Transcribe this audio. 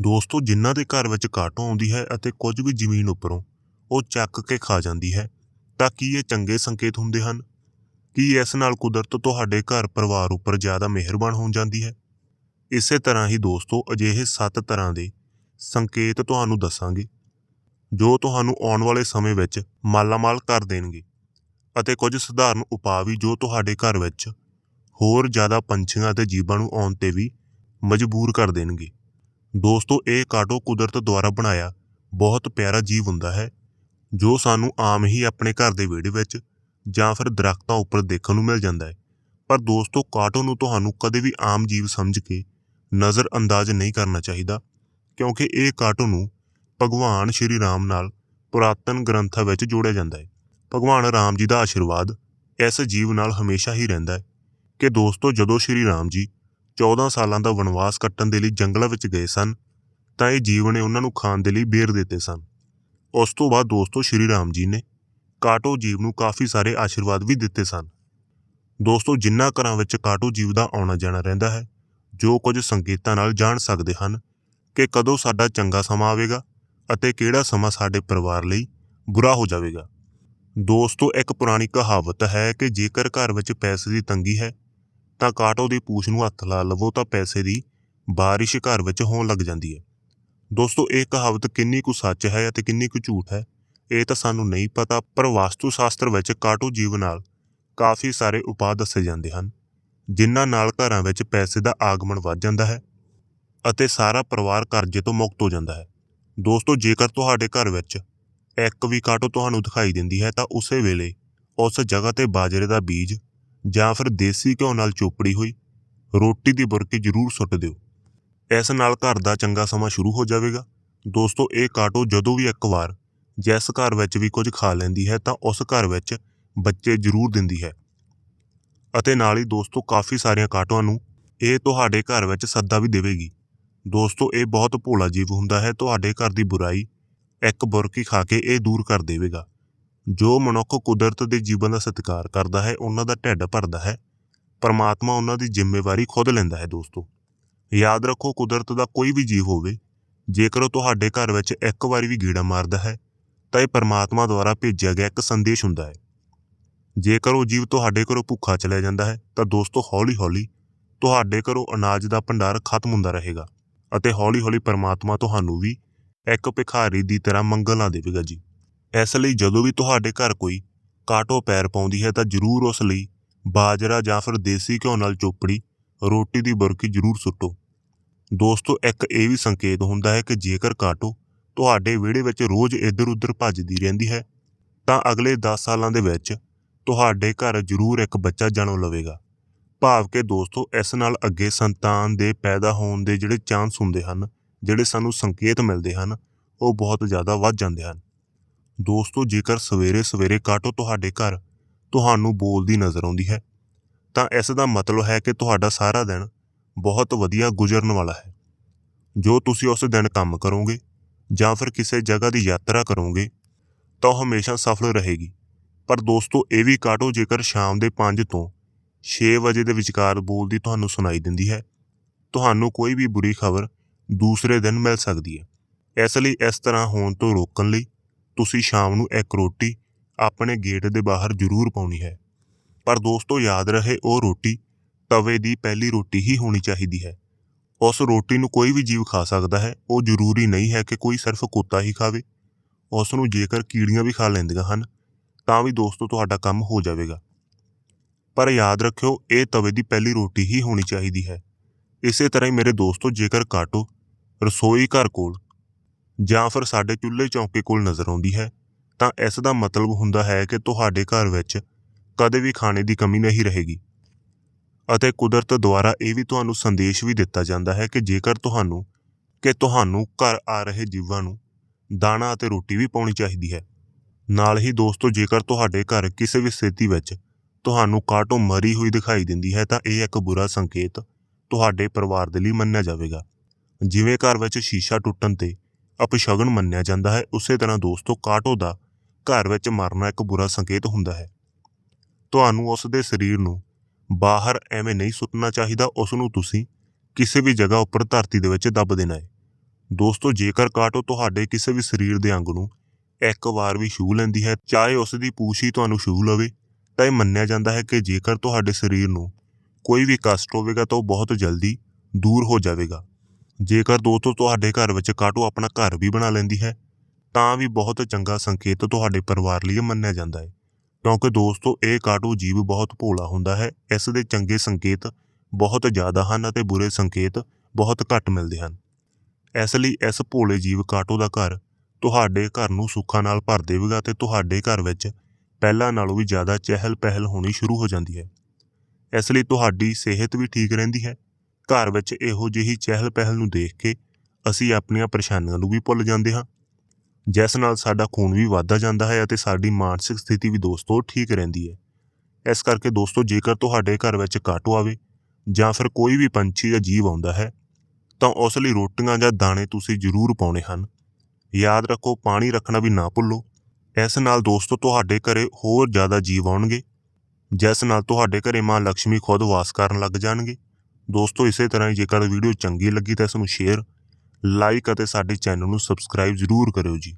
ਦੋਸਤੋ, ਜਿਨ੍ਹਾਂ ਦੇ ਘਰ ਵਿੱਚ ਕਾਟੋ ਆਉਂਦੀ ਹੈ ਅਤੇ ਕੁਝ ਵੀ ਜ਼ਮੀਨ ਉੱਪਰੋਂ ਉਹ ਚੱਕ ਕੇ ਖਾ ਜਾਂਦੀ ਹੈ, ਤਾਂ ਕੀ ਇਹ ਚੰਗੇ ਸੰਕੇਤ ਹੁੰਦੇ ਹਨ? ਕੀ ਇਸ ਨਾਲ ਕੁਦਰਤ ਤੁਹਾਡੇ ਘਰ ਪਰਿਵਾਰ ਉੱਪਰ ਜ਼ਿਆਦਾ ਮਿਹਰਬਾਨ ਹੋ ਜਾਂਦੀ ਹੈ? ਇਸੇ ਤਰ੍ਹਾਂ ਹੀ ਦੋਸਤੋ, ਅਜਿਹੇ 7 ਤਰ੍ਹਾਂ ਦੇ ਸੰਕੇਤ ਤੁਹਾਨੂੰ ਦੱਸਾਂਗੇ, ਜੋ ਤੁਹਾਨੂੰ ਆਉਣ ਵਾਲੇ ਸਮੇਂ ਵਿੱਚ ਮਾਲਾਮਾਲ ਕਰ ਦੇਣਗੇ ਅਤੇ ਕੁਝ ਸਧਾਰਨ ਉਪਾਅ ਵੀ ਜੋ ਤੁਹਾਡੇ ਘਰ ਵਿੱਚ ਹੋਰ ਜ਼ਿਆਦਾ ਪੰਛੀਆਂ ਅਤੇ ਜੀਵਾਂ ਨੂੰ ਆਉਣ ਤੇ ਵੀ ਮਜਬੂਰ ਕਰ ਦੇਣਗੇ। ਦੋਸਤੋ, ਇਹ ਕਾਟੋ ਕੁਦਰਤ ਦੁਆਰਾ ਬਣਾਇਆ ਬਹੁਤ ਪਿਆਰਾ ਜੀਵ ਹੁੰਦਾ ਹੈ, ਜੋ ਸਾਨੂੰ ਆਮ ਹੀ ਆਪਣੇ ਘਰ ਦੇ ਵਿਹੜੇ ਵਿੱਚ ਜਾਂ ਫਿਰ ਦਰਖਤਾਂ ਉੱਪਰ ਦੇਖਣ ਨੂੰ ਮਿਲ ਜਾਂਦਾ ਹੈ। ਪਰ ਦੋਸਤੋ ਕਾਟੋ ਨੂੰ ਤੁਹਾਨੂੰ ਕਦੇ ਵੀ ਆਮ ਜੀਵ ਸਮਝ ਕੇ ਨਜ਼ਰ ਅੰਦਾਜ਼ ਨਹੀਂ ਕਰਨਾ ਚਾਹੀਦਾ, ਕਿਉਂਕਿ ਇਹ ਕਾਟੋ ਨੂੰ ਭਗਵਾਨ ਸ਼੍ਰੀ ਰਾਮ ਨਾਲ ਪੁਰਾਤਨ ਗ੍ਰੰਥਾਂ ਵਿੱਚ ਜੋੜਿਆ ਜਾਂਦਾ ਹੈ। ਭਗਵਾਨ ਰਾਮ ਜੀ ਦਾ ਆਸ਼ੀਰਵਾਦ ਇਸ ਜੀਵ ਨਾਲ ਹਮੇਸ਼ਾ ਹੀ ਰਹਿੰਦਾ ਹੈ ਕਿ ਦੋਸਤੋ, ਜਦੋਂ ਸ਼੍ਰੀ ਰਾਮ ਜੀ 14 ਸਾਲਾਂ ਦਾ ਵਨਵਾਸ ਕੱਟਣ ਦੇ ਲਈ ਜੰਗਲਾਂ ਵਿੱਚ ਗਏ ਸਨ, ਤਾਂ ਇਹ ਜੀਵ ਨੇ ਉਹਨਾਂ ਨੂੰ ਖਾਣ ਦੇ ਲਈ ਬੇਰ ਦਿੱਤੇ ਸਨ। ਉਸ ਤੋਂ ਬਾਅਦ ਦੋਸਤੋ ਸ਼੍ਰੀ ਰਾਮ ਜੀ ਨੇ ਕਾਟੋ ਜੀਵ ਨੂੰ ਕਾਫੀ ਸਾਰੇ ਆਸ਼ੀਰਵਾਦ ਵੀ ਦਿੱਤੇ ਸਨ। ਦੋਸਤੋ ਜਿਨ੍ਹਾਂ ਘਰਾਂ ਵਿੱਚ ਕਾਟੋ ਜੀਵ ਦਾ ਆਉਣਾ ਜਾਣਾ ਰਹਿੰਦਾ ਹੈ, ਜੋ ਕੁਝ ਸੰਕੇਤਾਂ ਨਾਲ ਜਾਣ ਸਕਦੇ ਹਨ ਕਿ ਕਦੋਂ ਸਾਡਾ ਚੰਗਾ ਸਮਾਂ ਆਵੇਗਾ ਅਤੇ ਕਿਹੜਾ ਸਮਾਂ ਸਾਡੇ ਪਰਿਵਾਰ ਲਈ ਬੁਰਾ ਹੋ ਜਾਵੇਗਾ। ਦੋਸਤੋ ਇੱਕ ਪੁਰਾਣੀ ਕਹਾਵਤ ਹੈ ਕਿ ਜੇਕਰ ਘਰ ਵਿੱਚ ਪੈਸੇ ਦੀ ਤੰਗੀ ਹੈ ਤਾਂ ਕਾਟੋ ਦੀ ਪੂਛ ਨੂੰ ਹੱਥ ਲਾ ਲਵੋ ਤਾਂ ਪੈਸੇ ਦੀ ਬਾਰਿਸ਼ ਘਰ ਵਿੱਚ ਹੋਣ ਲੱਗ ਜਾਂਦੀ ਹੈ। ਦੋਸਤੋ, ਇਹ ਕਹਾਵਤ ਕਿੰਨੀ ਕੁ ਸੱਚ ਹੈ ਅਤੇ ਕਿੰਨੀ ਕੁ ਝੂਠ ਹੈ, ਇਹ ਤਾਂ ਸਾਨੂੰ ਨਹੀਂ ਪਤਾ, ਪਰ ਵਾਸਤੂ ਸ਼ਾਸਤਰ ਵਿੱਚ ਕਾਟੋ ਜੀਵ ਨਾਲ ਕਾਫੀ ਸਾਰੇ ਉਪਾਅ ਦੱਸੇ ਜਾਂਦੇ ਹਨ, ਜਿਨ੍ਹਾਂ ਨਾਲ ਘਰਾਂ ਵਿੱਚ ਪੈਸੇ ਦਾ ਆਗਮਨ ਵੱਧ ਜਾਂਦਾ ਹੈ ਅਤੇ ਸਾਰਾ ਪਰਿਵਾਰ ਕਰਜ਼ੇ ਤੋਂ ਮੁਕਤ ਹੋ ਜਾਂਦਾ ਹੈ। ਦੋਸਤੋ, ਜੇਕਰ ਤੁਹਾਡੇ ਘਰ ਵਿੱਚ ਇੱਕ ਵੀ ਕਾਟੋ ਤੁਹਾਨੂੰ ਦਿਖਾਈ ਦਿੰਦੀ ਹੈ, ਤਾਂ ਉਸੇ ਵੇਲੇ ਉਸ ਜਗ੍ਹਾ ਤੇ ਬਾਜਰੇ ਦਾ ਬੀਜ ਜਾਂ ਫਿਰ ਦੇਸੀ ਘਿਓ ਨਾਲ ਚੋਪੜੀ ਹੋਈ, ਰੋਟੀ ਦੀ ਬੁਰਕੀ ਜ਼ਰੂਰ ਸੁੱਟ ਦਿਓ। ਇਸ ਨਾਲ ਘਰ ਦਾ ਚੰਗਾ ਸਮਾਂ ਸ਼ੁਰੂ ਹੋ ਜਾਵੇਗਾ। ਦੋਸਤੋ, ਇਹ ਕਾਟੋ ਜਦੋਂ ਵੀ ਇੱਕ ਵਾਰ ਜਿਸ ਘਰ ਵਿੱਚ ਵੀ ਕੁਝ ਖਾ ਲੈਂਦੀ ਹੈ, ਤਾਂ ਉਸ ਘਰ ਵਿੱਚ ਬੱਚੇ ਜ਼ਰੂਰ ਦਿੰਦੀ ਹੈ। ਅਤੇ ਨਾਲ ਹੀ ਦੋਸਤੋ, ਕਾਫੀ ਸਾਰੀਆਂ ਕਾਟੋਆਂ ਨੂੰ ਇਹ ਤੁਹਾਡੇ ਘਰ ਵਿੱਚ ਸੱਦਾ ਵੀ ਦੇਵੇਗੀ। ਦੋਸਤੋ, ਇਹ ਬਹੁਤ ਭੋਲਾ ਜੀਵ ਹੁੰਦਾ ਹੈ, ਤੁਹਾਡੇ ਘਰ ਦੀ ਬੁਰਾਈ ਇੱਕ ਬੁਰਕੀ ਖਾ ਕੇ ਇਹ ਦੂਰ ਕਰ ਦੇਵੇਗਾ। ਜੋ ਮਨੁੱਖ ਕੁਦਰਤ ਦੇ ਜੀਵਨ ਦਾ ਸਤਿਕਾਰ ਕਰਦਾ ਹੈ, ਉਹਨਾਂ ਦਾ ਢਿੱਡ ਭਰਦਾ ਹੈ। ਪਰਮਾਤਮਾ ਉਹਨਾਂ ਦੀ ਜ਼ਿੰਮੇਵਾਰੀ ਖੁਦ ਲੈਂਦਾ ਹੈ ਦੋਸਤੋ। ਯਾਦ ਰੱਖੋ, ਕੁਦਰਤ ਦਾ ਕੋਈ ਵੀ ਜੀਵ ਹੋਵੇ, ਜੇਕਰ ਉਹ ਤੁਹਾਡੇ ਘਰ ਵਿੱਚ ਇੱਕ ਵਾਰੀ ਵੀ ਗੀੜਾ ਮਾਰਦਾ ਹੈ, ਤਾਂ ਇਹ ਪਰਮਾਤਮਾ ਦੁਆਰਾ ਭੇਜਿਆ ਗਿਆ ਇੱਕ ਸੰਦੇਸ਼ ਹੁੰਦਾ ਹੈ। ਜੇਕਰ ਉਹ ਜੀਵ ਤੁਹਾਡੇ ਘਰੋਂ ਭੁੱਖਾ ਚਲਿਆ ਜਾਂਦਾ ਹੈ, ਤਾਂ ਦੋਸਤੋ ਹੌਲੀ-ਹੌਲੀ ਤੁਹਾਡੇ ਘਰੋਂ ਅਨਾਜ ਦਾ ਭੰਡਾਰ ਖਤਮ ਹੁੰਦਾ ਰਹੇਗਾ ਅਤੇ ਹੌਲੀ-ਹੌਲੀ ਪਰਮਾਤਮਾ ਤੁਹਾਨੂੰ ਵੀ ਇੱਕ ਭਿਖਾਰੀ ਦੀ ਤਰ੍ਹਾਂ ਮੰਗਲਾਂ ਦੇਵੇਗਾ ਜੀ। ਇਸ ਲਈ ਜਦੋਂ ਵੀ ਤੁਹਾਡੇ ਘਰ ਕੋਈ ਕਾਟੋ ਪੈਰ ਪਾਉਂਦੀ ਹੈ ਤਾਂ ਜ਼ਰੂਰ ਉਸ ਲਈ ਬਾਜਰਾ ਜਾਂ ਫਿਰ ਦੇਸੀ ਘਿਓ ਨਾਲ ਚੋਪੜੀ, ਰੋਟੀ ਦੀ ਬੁਰਕੀ ਜ਼ਰੂਰ ਸੁੱਟੋ। ਦੋਸਤੋ, ਇੱਕ ਇਹ ਵੀ ਸੰਕੇਤ ਹੁੰਦਾ ਹੈ ਕਿ ਜੇਕਰ ਕਾਟੋ ਤੁਹਾਡੇ ਵਿਹੜੇ ਵਿੱਚ ਰੋਜ਼ ਇੱਧਰ-ਉੱਧਰ ਭੱਜਦੀ ਰਹਿੰਦੀ ਹੈ, ਤਾਂ ਅਗਲੇ 10 ਸਾਲਾਂ ਦੇ ਵਿੱਚ ਤੁਹਾਡੇ ਘਰ ਜ਼ਰੂਰ ਇੱਕ ਬੱਚਾ ਜਨਮ ਲਵੇਗਾ। ਭਾਵ ਕਿ ਦੋਸਤੋ, ਇਸ ਨਾਲ ਅੱਗੇ ਸੰਤਾਨ ਦੇ ਪੈਦਾ ਹੋਣ ਦੇ ਜਿਹੜੇ ਚਾਂਸ ਹੁੰਦੇ ਹਨ, ਜਿਹੜੇ ਸਾਨੂੰ ਸੰਕੇਤ ਮਿਲਦੇ ਹਨ, ਉਹ ਬਹੁਤ ਜ਼ਿਆਦਾ ਵੱਧ ਜਾਂਦੇ ਹਨ। ਦੋਸਤੋ, ਜੇਕਰ ਸਵੇਰੇ ਸਵੇਰੇ ਕਾਟੋ ਤੁਹਾਡੇ ਘਰ, ਤੁਹਾਨੂੰ ਬੋਲਦੀ ਨਜ਼ਰ ਆਉਂਦੀ ਹੈ, ਤਾਂ ਇਸ ਦਾ ਮਤਲਬ ਹੈ ਕਿ ਤੁਹਾਡਾ ਸਾਰਾ ਦਿਨ ਬਹੁਤ ਵਧੀਆ ਗੁਜ਼ਰਨ ਵਾਲਾ ਹੈ। ਜੋ ਤੁਸੀਂ ਉਸ ਦਿਨ ਕੰਮ ਕਰੋਗੇ ਜਾਂ ਫਿਰ ਕਿਸੇ ਜਗ੍ਹਾ ਦੀ ਯਾਤਰਾ ਕਰੋਗੇ, ਤਾਂ ਉਹ ਹਮੇਸ਼ਾ ਸਫਲ ਰਹੇਗੀ। ਪਰ ਦੋਸਤੋ, ਇਹ ਵੀ ਕਾਟੋ ਜੇਕਰ ਸ਼ਾਮ ਦੇ 5 ਤੋਂ 6 ਵਜੇ ਦੇ ਵਿਚਕਾਰ ਬੋਲਦੀ ਤੁਹਾਨੂੰ ਸੁਣਾਈ ਦਿੰਦੀ ਹੈ, ਤੁਹਾਨੂੰ ਕੋਈ ਵੀ ਬੁਰੀ ਖਬਰ ਦੂਸਰੇ ਦਿਨ ਮਿਲ ਸਕਦੀ ਹੈ। ਇਸ ਲਈ ਇਸ ਤਰ੍ਹਾਂ ਹੋਣ ਤੋਂ ਰੋਕਣ ਲਈ ਤੁਸੀਂ ਸ਼ਾਮ ਨੂੰ ਇੱਕ ਰੋਟੀ ਆਪਣੇ ਗੇਟ ਦੇ ਬਾਹਰ ਜ਼ਰੂਰ ਪਾਉਣੀ ਹੈ। ਪਰ ਦੋਸਤੋ, ਯਾਦ ਰਹੇ ਉਹ ਰੋਟੀ, ਤਵੇ ਦੀ ਪਹਿਲੀ ਰੋਟੀ ਹੀ ਹੋਣੀ ਚਾਹੀਦੀ ਹੈ। ਉਸ ਰੋਟੀ ਨੂੰ ਕੋਈ ਵੀ ਜੀਵ ਖਾ ਸਕਦਾ ਹੈ। ਉਹ ਜ਼ਰੂਰੀ ਨਹੀਂ ਹੈ ਕਿ ਕੋਈ ਸਿਰਫ ਕੁੱਤਾ ਹੀ ਖਾਵੇ। ਉਸ ਨੂੰ ਜੇਕਰ ਕੀੜੀਆਂ ਵੀ ਖਾ ਲੈਂਦੀਆਂ ਹਨ, ਤਾਂ ਵੀ ਦੋਸਤੋ, ਤੁਹਾਡਾ ਕੰਮ ਹੋ ਜਾਵੇਗਾ। ਪਰ ਯਾਦ ਰੱਖਿਓ, ਇਹ ਤਵੇ ਦੀ ਪਹਿਲੀ ਰੋਟੀ ਹੀ ਹੋਣੀ ਚਾਹੀਦੀ ਹੈ। ਇਸੇ ਤਰ੍ਹਾਂ ਹੀ ਮੇਰੇ ਦੋਸਤੋ, ਜੇਕਰ ਕਾਟੋ, ਰਸੋਈ ਘਰ ਕੋਲ ਜਾਂ ਫਿਰ ਸਾਡੇ ਚੁੱਲ੍ਹੇ ਚੌਂਕੇ ਕੋਲ ਨਜ਼ਰ ਆਉਂਦੀ ਹੈ, ਤਾਂ ਇਸ ਦਾ ਮਤਲਬ ਹੁੰਦਾ ਹੈ ਕਿ ਤੁਹਾਡੇ ਘਰ ਵਿੱਚ ਕਦੇ ਵੀ ਖਾਣੇ ਦੀ ਕਮੀ ਨਹੀਂ ਰਹੇਗੀ। ਅਤੇ ਕੁਦਰਤ ਦੁਆਰਾ ਇਹ ਵੀ ਤੁਹਾਨੂੰ ਸੰਦੇਸ਼ ਵੀ ਦਿੱਤਾ ਜਾਂਦਾ ਹੈ ਕਿ ਜੇਕਰ ਤੁਹਾਨੂੰ, ਕਿ ਤੁਹਾਨੂੰ ਘਰ ਆ ਰਹੇ ਜੀਵਾਂ ਨੂੰ ਦਾਣਾ ਅਤੇ ਰੋਟੀ ਵੀ ਪਾਉਣੀ ਚਾਹੀਦੀ ਹੈ। ਨਾਲ ਹੀ ਦੋਸਤੋ, ਜੇਕਰ ਤੁਹਾਡੇ ਘਰ ਕਿਸੇ ਵੀ ਸਥਿਤੀ ਵਿੱਚ ਤੁਹਾਨੂੰ ਕਾਟੋ ਮਰੀ ਹੋਈ ਦਿਖਾਈ ਦਿੰਦੀ ਹੈ, ਤਾਂ ਇਹ ਇੱਕ ਬੁਰਾ ਸੰਕੇਤ ਤੁਹਾਡੇ ਪਰਿਵਾਰ ਦੇ ਲਈ ਮੰਨਿਆ ਜਾਵੇਗਾ। ਜਿਵੇਂ ਘਰ ਵਿੱਚ ਸ਼ੀਸ਼ਾ ਟੁੱਟਣ ਤੇ ਅਪਸ਼ਗਨ ਮੰਨਿਆ ਜਾਂਦਾ ਹੈ। ਉਸੇ ਤਰ੍ਹਾਂ ਦੋਸਤੋ, ਕਾਟੋ ਦਾ ਘਰ ਵਿੱਚ ਮਰਨਾ ਇੱਕ ਬੁਰਾ ਸੰਕੇਤ ਹੁੰਦਾ ਹੈ। ਤੁਹਾਨੂੰ ਉਸ ਦੇ ਸਰੀਰ ਨੂੰ ਬਾਹਰ ਐਵੇਂ ਨਹੀਂ ਸੁੱਟਣਾ ਚਾਹੀਦਾ, ਉਸ ਨੂੰ ਤੁਸੀਂ ਕਿਸੇ ਵੀ ਜਗ੍ਹਾ ਉੱਪਰ ਧਰਤੀ ਦੇ ਵਿੱਚ ਦੱਬ ਦੇਣਾ ਹੈ। ਦੋਸਤੋ, ਜੇਕਰ ਕਾਟੋ ਤੁਹਾਡੇ ਕਿਸੇ ਵੀ ਸਰੀਰ ਦੇ ਅੰਗ ਨੂੰ ਇੱਕ ਵਾਰ ਵੀ ਛੂ ਲੈਂਦੀ ਹੈ, ਚਾਹੇ ਉਸ ਦੀ ਪੂਛ ਹੀ ਤੁਹਾਨੂੰ ਛੂ ਲਵੇ, ਤਾਂ ਇਹ ਮੰਨਿਆ ਜਾਂਦਾ ਹੈ ਕਿ ਜੇਕਰ ਤੁਹਾਡੇ ਸਰੀਰ ਨੂੰ ਕੋਈ ਵੀ ਕਸ਼ਟ ਹੋਵੇਗਾ ਤਾਂ ਉਹ ਬਹੁਤ ਜਲਦੀ ਦੂਰ ਹੋ ਜਾਵੇਗਾ। ਜੇਕਰ ਦੋਸਤੋ ਤੁਹਾਡੇ ਘਰ ਵਿੱਚ ਕਾਟੋ ਆਪਣਾ ਘਰ ਵੀ ਬਣਾ ਲੈਂਦੀ ਹੈ, ਤਾਂ ਵੀ ਬਹੁਤ ਚੰਗਾ ਸੰਕੇਤ ਤੁਹਾਡੇ ਪਰਿਵਾਰ ਲਈ ਮੰਨਿਆ ਜਾਂਦਾ ਹੈ। ਕਿਉਂਕਿ ਦੋਸਤੋ, ਇਹ ਕਾਟੋ ਜੀਵ ਬਹੁਤ ਭੋਲਾ ਹੁੰਦਾ ਹੈ, ਇਸ ਦੇ ਚੰਗੇ ਸੰਕੇਤ ਬਹੁਤ ਜ਼ਿਆਦਾ ਹਨ ਅਤੇ ਬੁਰੇ ਸੰਕੇਤ ਬਹੁਤ ਘੱਟ ਮਿਲਦੇ ਹਨ। ਇਸ ਲਈ ਇਸ ਭੋਲੇ ਜੀਵ ਕਾਟੋ ਦਾ ਘਰ ਤੁਹਾਡੇ ਘਰ ਨੂੰ ਸੁੱਖਾਂ ਨਾਲ ਭਰ ਦੇਵੇਗਾ ਤੇ ਤੁਹਾਡੇ ਘਰ ਵਿੱਚ ਪਹਿਲਾਂ ਨਾਲੋਂ ਵੀ ਜ਼ਿਆਦਾ ਚਹਿਲ ਪਹਿਲ ਹੋਣੀ ਸ਼ੁਰੂ ਹੋ ਜਾਂਦੀ ਹੈ। ਇਸ ਲਈ ਤੁਹਾਡੀ ਸਿਹਤ ਵੀ ਠੀਕ ਰਹਿੰਦੀ ਹੈ ਘਰ ਵਿੱਚ ਇਹੋ ਜਿਹੀ ਚਹਿਲ ਪਹਿਲ ਨੂੰ ਦੇਖ ਕੇ ਅਸੀਂ ਆਪਣੀਆਂ ਪਰੇਸ਼ਾਨੀਆਂ ਨੂੰ ਵੀ ਭੁੱਲ ਜਾਂਦੇ ਹਾਂ। ਜਿਸ ਨਾਲ ਸਾਡਾ ਖੂਨ ਵੀ ਵੱਧਦਾ ਜਾਂਦਾ ਹੈ ਅਤੇ ਸਾਡੀ ਮਾਨਸਿਕ ਸਥਿਤੀ ਵੀ ਦੋਸਤੋ ਠੀਕ ਰਹਿੰਦੀ ਹੈ। ਇਸ ਕਰਕੇ ਦੋਸਤੋ ਜੇਕਰ ਤੁਹਾਡੇ ਘਰ ਵਿੱਚ ਕਾਟੋ ਆਵੇ ਜਾਂ ਫਿਰ ਕੋਈ ਵੀ ਪੰਛੀ ਜਾਂ ਜੀਵ ਆਉਂਦਾ ਹੈ, ਤਾਂ ਉਸ ਲਈ ਰੋਟੀਆਂ ਜਾਂ ਦਾਣੇ ਤੁਸੀਂ ਜ਼ਰੂਰ ਪਾਉਣੇ ਹਨ। ਯਾਦ ਰੱਖੋ, ਪਾਣੀ ਰੱਖਣਾ ਵੀ ਨਾ ਭੁੱਲੋ। ਇਸ ਨਾਲ ਦੋਸਤੋ ਤੁਹਾਡੇ ਘਰੇ ਹੋਰ ਜ਼ਿਆਦਾ ਜੀਵ ਆਉਣਗੇ, ਜਿਸ ਨਾਲ ਤੁਹਾਡੇ ਘਰੇ ਮਾਂ ਲక్ష్ਮੀ ਖੁਦ ਵਾਸ ਕਰਨ ਲੱਗ ਜਾਣਗੇ। ਦੋਸਤੋ, ਇਸੇ ਤਰ੍ਹਾਂ ਹੀ ਜੇਕਰ ਵੀਡੀਓ ਚੰਗੀ ਲੱਗੀ ਤਾਂ ਇਸ ਨੂੰ ਸ਼ੇਅਰ ਲਾਈਕ ਅਤੇ ਸਾਡੇ ਚੈਨਲ ਨੂੰ ਸਬਸਕ੍ਰਾਈਬ ਜ਼ਰੂਰ ਕਰਿਓ ਜੀ।